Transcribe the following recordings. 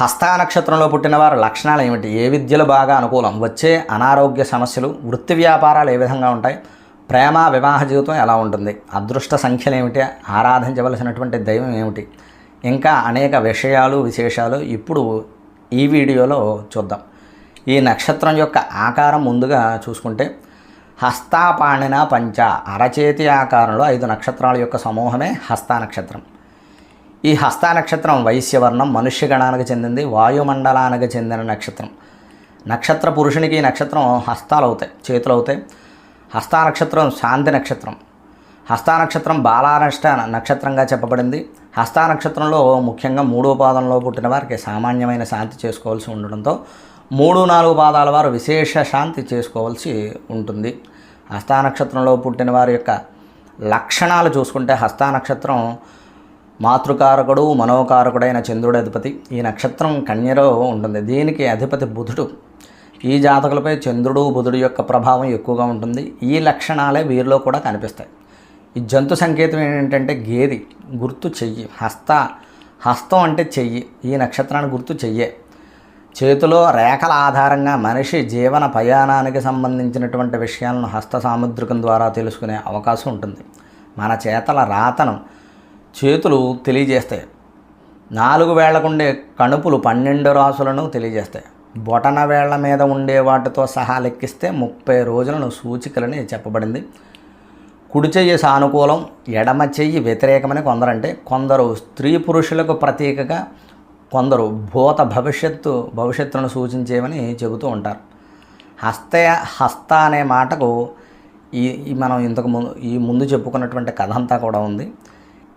హస్తా నక్షత్రంలో పుట్టిన వారి లక్షణాలు ఏమిటి? ఏ విద్యలు బాగా అనుకూలం? వచ్చే అనారోగ్య సమస్యలు వృత్తి వ్యాపారాలు ఏ విధంగా ఉంటాయి? ప్రేమ వివాహ జీవితం ఎలా ఉంటుంది? అదృష్ట సంఖ్యలు ఏమిటి? ఆరాధించవలసినటువంటి దైవం ఏమిటి? ఇంకా అనేక విషయాలు విశేషాలు ఇప్పుడు ఈ వీడియోలో చూద్దాం. ఈ నక్షత్రం యొక్క ఆకారం ముందుగా చూసుకుంటే హస్తాపాణిన పంచ అరచేతి ఆకారంలో ఐదు నక్షత్రాల యొక్క సమూహమే హస్తా నక్షత్రం. ఈ హస్తా నక్షత్రం వైశ్యవర్ణం మనుష్యగణానికి చెందింది వాయుమండలానికి చెందిన నక్షత్రం. నక్షత్ర పురుషునికి నక్షత్రం హస్తాలు అవుతాయి చేతులు అవుతాయి హస్తా నక్షత్రం శాంతి నక్షత్రం. హస్తా నక్షత్రం బాలానష్ట నక్షత్రంగా చెప్పబడింది. హస్తా నక్షత్రంలో ముఖ్యంగా మూడో పాదంలో పుట్టిన వారికి సామాన్యమైన శాంతి చేసుకోవాల్సి ఉండడంతో మూడు నాలుగు పాదాల వారు విశేష శాంతి చేసుకోవాల్సి ఉంటుంది. హస్తా నక్షత్రంలో పుట్టిన వారి యొక్క లక్షణాలు చూసుకుంటే హస్తా నక్షత్రం మాతృకారకుడు మనోకారకుడైన చంద్రుడు అధిపతి. ఈ నక్షత్రం కన్యలో ఉంటుంది. దీనికి అధిపతి బుధుడు. ఈ జాతకులపై చంద్రుడు బుధుడు యొక్క ప్రభావం ఎక్కువగా ఉంటుంది. ఈ లక్షణాలే వీరిలో కూడా కనిపిస్తాయి. ఈ జంతు సంకేతం ఏంటంటే గేది గుర్తు చెయ్యి హస్త హస్తం అంటే చెయ్యి. ఈ నక్షత్రాన్ని గుర్తు చెయ్యే. చేతిలో రేఖల ఆధారంగా మనిషి జీవన ప్రయాణానికి సంబంధించినటువంటి విషయాలను హస్త సాముద్రికం ద్వారా తెలుసుకునే అవకాశం ఉంటుంది. మన చేతల రాతను చేతులు తెలియజేస్తాయి. నాలుగు వేళ్ళకుండే కణుపులు పన్నెండు రాసులను తెలియజేస్తాయి. బొటన వేళ్ళ మీద ఉండే వాటితో సహా లెక్కిస్తే ముప్పై రోజులను సూచికలని చెప్పబడింది. కుడి చెయ్యి సానుకూలం ఎడమ చెయ్యి వ్యతిరేకమని కొందరంటే కొందరు స్త్రీ పురుషులకు ప్రతీకగా కొందరు భూత భవిష్యత్తు భవిష్యత్తును సూచించేవని చెబుతూ ఉంటారు. హస్త హస్త అనే మాటకు ఈ మనం ఇంతకు ముందు ఈ ముందు చెప్పుకున్నటువంటి కథ అంతా కూడా ఉంది.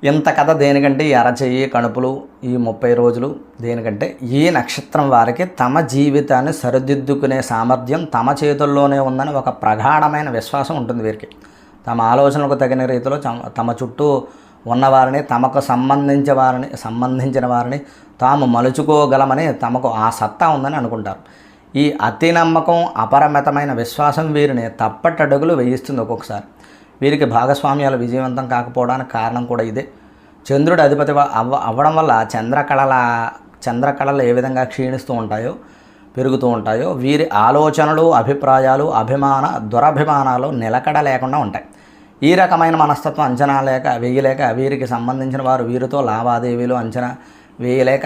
ఇంత కథ దేనికంటే ఈ అరచెయ్యి కణుపులు ఈ ముప్పై రోజులు దేనికంటే ఈ నక్షత్రం వారికి తమ జీవితాన్ని సరిదిద్దుకునే సామర్థ్యం తమ చేతుల్లోనే ఉందని ఒక ప్రగాఢమైన విశ్వాసం ఉంటుంది వీరికి. తమ ఆలోచనలకు తగిన రీతిలో తమ చుట్టూ ఉన్నవారిని తమకు సంబంధించిన వారిని సంబంధించిన వారిని తాము మలుచుకోగలమని తమకు ఆ సత్తా ఉందని అనుకుంటారు. ఈ అతి నమ్మకం అపరిమితమైన విశ్వాసం వీరిని తప్పటడుగులు వేయిస్తుంది ఒక్కొక్కసారి. వీరికి భాగస్వామ్యాలు విజయవంతం కాకపోవడానికి కారణం కూడా ఇదే. చంద్రుడి అధిపతి అవ్వ అవ్వడం వల్ల చంద్రకళల చంద్రకళలు ఏ విధంగా క్షీణిస్తూ ఉంటాయో పెరుగుతూ ఉంటాయో వీరి ఆలోచనలు అభిప్రాయాలు అభిమాన దురభిమానాలు నిలకడ లేకుండా ఉంటాయి. ఈ రకమైన మనస్తత్వం అంచనా లేక వేయలేక వీరికి సంబంధించిన వారు వీరితో లావాదేవీలు అంచనా వేయలేక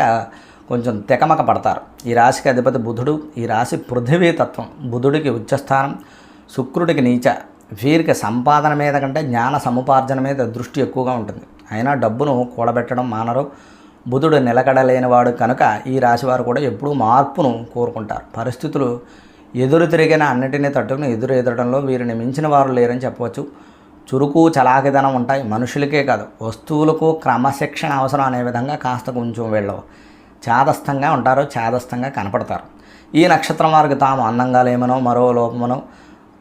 కొంచెం తెకమక పడతారు. ఈ రాశికి అధిపతి బుధుడు ఈ రాశి పృథివీ తత్వం బుధుడికి ఉచ్చస్థానం శుక్రుడికి నీచ వీరికి సంపాదన మీద కంటే జ్ఞాన సముపార్జన మీద దృష్టి ఎక్కువగా ఉంటుంది. అయినా డబ్బును కూడబెట్టడం మానరు. బుధుడు నిలకడలేనివాడు కనుక ఈ రాశివారు కూడా ఎప్పుడూ మార్పును కోరుకుంటారు. పరిస్థితులు ఎదురు తిరిగిన అన్నిటినీ తట్టుకుని ఎదురు ఎదడంలో వీరిని మించిన వారు లేరని చెప్పవచ్చు. చురుకు చలాకిదనం ఉంటాయి. మనుషులకే కాదు వస్తువులకు క్రమశిక్షణ అవసరం అనే విధంగా కాస్త కొంచెం వెళ్ళవు. చాదస్తంగా ఉంటారు చాదస్తంగా కనపడతారు. ఈ నక్షత్రం వారికి తాము అందంగా లేమనో మరో లోపమనో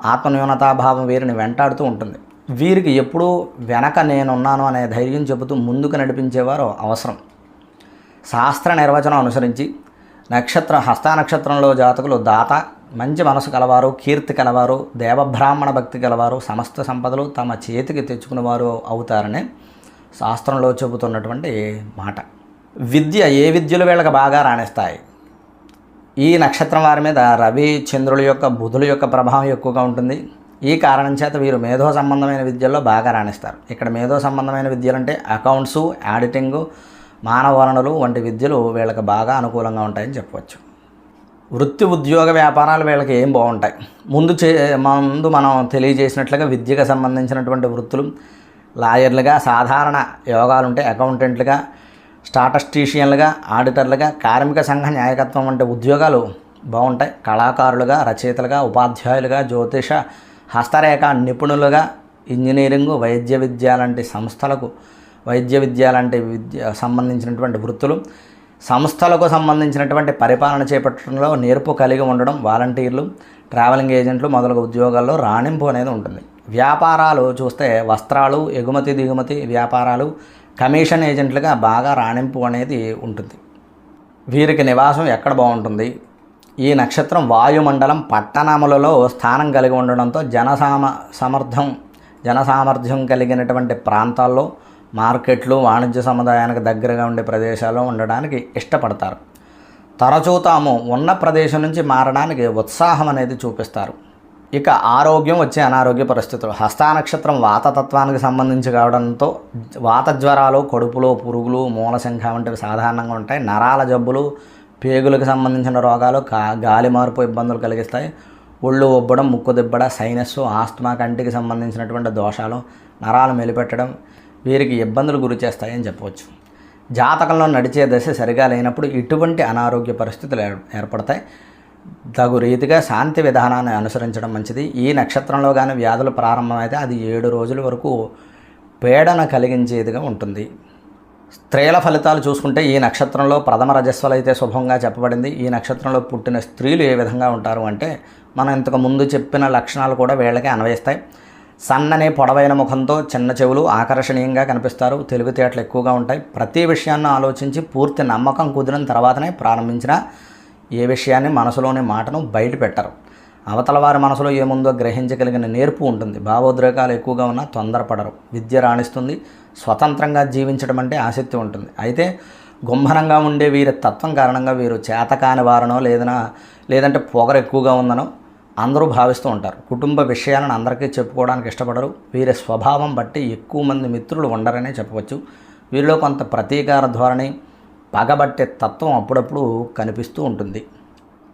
ఆత్మన్యూనతాభావం వీరిని వెంటాడుతూ ఉంటుంది. వీరికి ఎప్పుడూ వెనక నేనున్నాను అనే ధైర్యం చెబుతూ ముందుకు నడిపించేవారు అవసరం. శాస్త్ర నిర్వచనం అనుసరించి నక్షత్ర హస్త నక్షత్రంలో జాతకులు దాత మంచి మనసు కలవారు కీర్తి కలవారు దేవబ్రాహ్మణ భక్తి కలవారు సమస్త సంపదలు తమ చేతికి తెచ్చుకునేవారు అవుతారని శాస్త్రంలో చెబుతున్నటువంటి మాట. విద్య ఏ విద్యలు వీళ్ళకి బాగా రాణిస్తాయి? ఈ నక్షత్రం వారి మీద రవి చంద్రుల యొక్క బుధుల యొక్క ప్రభావం ఎక్కువగా ఉంటుంది. ఈ కారణం చేత వీరు మేధో సంబంధమైన విద్యల్లో బాగా రాణిస్తారు. ఇక్కడ మేధో సంబంధమైన విద్యలు అంటే అకౌంట్స్ ఆడిటింగు మానవ వనరులు వంటి విద్యలు వీళ్ళకి బాగా అనుకూలంగా ఉంటాయని చెప్పవచ్చు. వృత్తి ఉద్యోగ వ్యాపారాలు వీళ్ళకి ఏం బాగుంటాయి. ముందు చే ముందు మనం తెలియజేసినట్లుగా విద్యకు సంబంధించినటువంటి వృత్తులు లాయర్లుగా సాధారణ యోగాలు ఉంటే అకౌంటెంట్లుగా స్టాటస్టీషియన్లుగా ఆడిటర్లుగా కార్మిక సంఘ న్యాయకత్వం వంటి ఉద్యోగాలు బాగుంటాయి. కళాకారులుగా రచయితలుగా ఉపాధ్యాయులుగా జ్యోతిష హస్తరేఖ నిపుణులుగా ఇంజనీరింగ్ వైద్య విద్య లాంటి సంస్థలకు వైద్య విద్య లాంటి విద్య సంబంధించినటువంటి వృత్తులు సంస్థలకు సంబంధించినటువంటి పరిపాలన చేపట్టడంలో నేర్పు కలిగి ఉండడం వాలంటీర్లు ట్రావెలింగ్ ఏజెంట్లు మొదలగు ఉద్యోగాల్లో రాణింపు అనేది ఉంటుంది. వ్యాపారాలు చూస్తే వస్త్రాలు ఎగుమతి దిగుమతి వ్యాపారాలు కమిషన్ ఏజెంట్లుగా బాగా రాణింపు అనేది ఉంటుంది. వీరికి నివాసం ఎక్కడ బాగుంటుంది? ఈ నక్షత్రం వాయుమండలం పట్టణములలో స్థానం కలిగి ఉండడంతో జనసామ సమర్థం జనసామర్థ్యం కలిగినటువంటి ప్రాంతాల్లో మార్కెట్లు వాణిజ్య సముదాయానికి దగ్గరగా ఉండే ప్రదేశాల్లో ఉండడానికి ఇష్టపడతారు. తరచూ తాము ఉన్న ప్రదేశం నుంచి మారడానికి ఉత్సాహం అనేది చూపిస్తారు. ఇక ఆరోగ్యం వచ్చే అనారోగ్య పరిస్థితులు. హస్తా నక్షత్రం వాతతత్వానికి సంబంధించి కావడంతో వాత జ్వరాలు కడుపులో పురుగులు మూలశంఖ వంటివి సాధారణంగా ఉంటాయి. నరాల జబ్బులు పేగులకు సంబంధించిన రోగాలు కా గాలి మార్పు ఇబ్బందులు కలిగిస్తాయి. ఒళ్ళు ఒబ్బడం ముక్కు దిబ్బడ సైనస్ ఆస్తమా కంటికి సంబంధించినటువంటి దోషాలు నరాలు మెలిపెట్టడం వీరికి ఇబ్బందులు గురి చేస్తాయని చెప్పవచ్చు. జాతకంలో నడిచే దశ సరిగా లేనప్పుడు ఇటువంటి అనారోగ్య పరిస్థితులు ఏర్- ఏర్పడతాయి. తగు రీతిగా శాంతి విధానాన్ని అనుసరించడం మంచిది. ఈ నక్షత్రంలో కానీ వ్యాధులు ప్రారంభమైతే అది ఏడు రోజుల వరకు పీడన కలిగించేదిగా ఉంటుంది. స్త్రీల ఫలితాలు చూసుకుంటే ఈ నక్షత్రంలో ప్రథమ రజస్వలు అయితే శుభంగా చెప్పబడింది. ఈ నక్షత్రంలో పుట్టిన స్త్రీలు ఏ విధంగా ఉంటారు అంటే మనం ఇంతకు ముందు చెప్పిన లక్షణాలు కూడా వీళ్ళకి అన్వయిస్తాయి. సన్నని పొడవైన ముఖంతో చిన్న చెవులు ఆకర్షణీయంగా కనిపిస్తారు. తెలివితేటలు ఎక్కువగా ఉంటాయి. ప్రతి విషయాన్ని ఆలోచించి పూర్తి నమ్మకం కుదిరిన తర్వాతనే ప్రారంభించిన ఏ విషయాన్ని మనసులోని మాటను బయట పెట్టరు. అవతల వారి మనసులో ఏముందో గ్రహించగలిగిన నేర్పు ఉంటుంది. భావోద్రేకాలు ఎక్కువగా ఉన్నా తొందరపడరు. విద్య రాణిస్తుంది. స్వతంత్రంగా జీవించడం అంటే ఆసక్తి ఉంటుంది. అయితే గుంభనంగా ఉండే వీరి తత్వం కారణంగా వీరు చేతకాని వారనో లేదనా లేదంటే పొగరు ఎక్కువగా ఉందనో అందరూ భావిస్తూ ఉంటారు. కుటుంబ విషయాలను అందరికీ చెప్పుకోవడానికి ఇష్టపడరు. వీరి స్వభావం బట్టి ఎక్కువ మంది మిత్రులు ఉండరనే చెప్పవచ్చు. వీరిలో కొంత ప్రతీకార ధోరణి పగబట్టే తత్వం అప్పుడప్పుడు కనిపిస్తూ ఉంటుంది.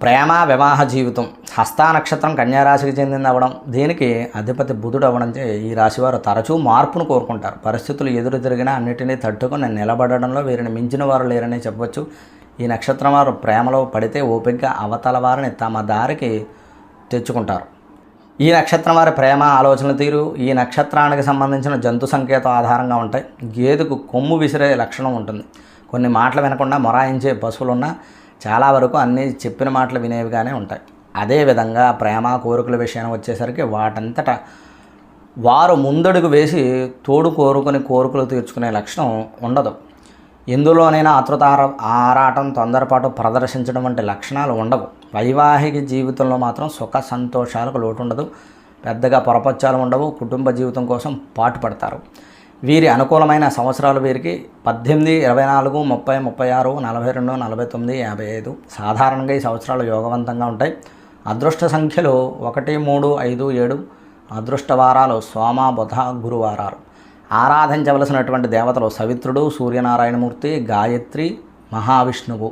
ప్రేమ వివాహ జీవితం హస్తా నక్షత్రం కన్యారాశికి చెందింది అవ్వడం దీనికి అధిపతి బుధుడు అవ్వడం ఈ రాశివారు తరచూ మార్పును కోరుకుంటారు. పరిస్థితులు ఎదురు తిరిగినా అన్నిటినీ తట్టుకుని నిలబడడంలో వీరిని మించిన వారు లేరని చెప్పవచ్చు ఈ నక్షత్రం వారు ప్రేమలో పడితే ఓపికగా అవతల వారిని తమ దారికి తెచ్చుకుంటారు. ఈ నక్షత్రం వారి ప్రేమ ఆలోచనలు తీరు. ఈ నక్షత్రానికి సంబంధించిన జంతు సంకేతం ఆధారంగా ఉంటాయి. గేదెకు కొమ్ము విసిరే లక్షణం ఉంటుంది. కొన్ని మాటలు వినకుండా మొరాయించే పశువులున్నా చాలా వరకు అన్నీ చెప్పిన మాటలు వినేవిగానే ఉంటాయి. అదేవిధంగా ప్రేమ కోరికల విషయానికి వచ్చేసరికి వాటంతట వారు ముందడుగు వేసి తోడు కోరుకుని కోరికలు తీర్చుకునే లక్షణం ఉండదు. ఎందులోనైనా ఆతృత ఆర- ఆరాటం తొందరపాటు ప్రదర్శించడం వంటి లక్షణాలు ఉండవు. వైవాహిక జీవితంలో మాత్రం సుఖ సంతోషాలకు లోటు ఉండదు పెద్దగా పొరపచ్చాలు ఉండవు. కుటుంబ జీవితం కోసం పాటుపడతారు. వీరి అనుకూలమైన సంవత్సరాలు వీరికి పద్దెనిమిది ఇరవై నాలుగు ముప్పై ముప్పై ఆరు నలభై రెండు నలభై తొమ్మిది యాభై ఐదు. సాధారణంగా ఈ సంవత్సరాలు యోగవంతంగా ఉంటాయి. అదృష్ట సంఖ్యలు ఒకటి మూడు ఐదు ఏడు అదృష్ట వారాలు సోమ బుధ గురువారాలు. ఆరాధించవలసినటువంటి దేవతలు సవిత్రుడు సూర్యనారాయణమూర్తి గాయత్రి మహావిష్ణువు.